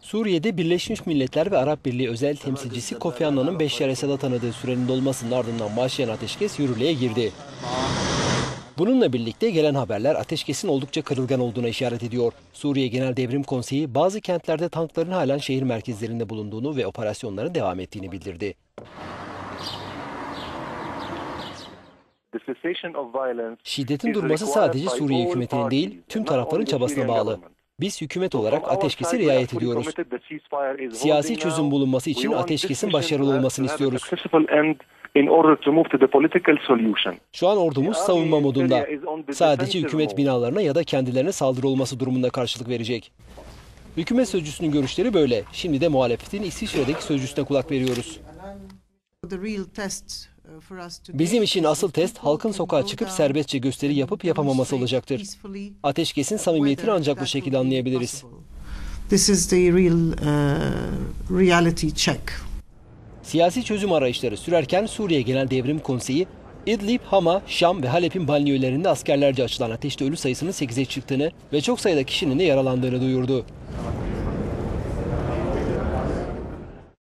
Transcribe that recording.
Suriye'de Birleşmiş Milletler ve Arap Birliği özel temsilcisi Kofi Annan'ın Beşşar Esad'a tanıdığı sürenin dolmasının ardından başlayan ateşkes yürürlüğe girdi. Bununla birlikte gelen haberler ateşkesin oldukça kırılgan olduğuna işaret ediyor. Suriye Genel Devrim Konseyi bazı kentlerde tankların halen şehir merkezlerinde bulunduğunu ve operasyonların devam ettiğini bildirdi. Şiddetin durması sadece Suriye hükümetinin değil, tüm tarafların çabasına bağlı. Biz hükümet olarak ateşkesi riayet ediyoruz. Siyasi çözüm bulunması için ateşkesin başarılı olmasını istiyoruz. Şu an ordumuz savunma modunda. Sadece hükümet binalarına ya da kendilerine saldırı olması durumunda karşılık verecek. Hükümet sözcüsünün görüşleri böyle. Şimdi de muhalefetin İsviçre'deki sözcüsüne kulak veriyoruz. Bizim için asıl test halkın sokağa çıkıp serbestçe gösteri yapıp yapamaması olacaktır. Ateşkesin samimiyetini ancak bu şekilde anlayabiliriz. This is the real uh, reality check. Siyasi çözüm arayışları sürerken Suriye Genel Devrim Konseyi, İdlib, Hama, Şam ve Halep'in banliyölerinde askerlerce açılan ateşte ölü sayısının 8'e çıktığını ve çok sayıda kişinin de yaralandığını duyurdu.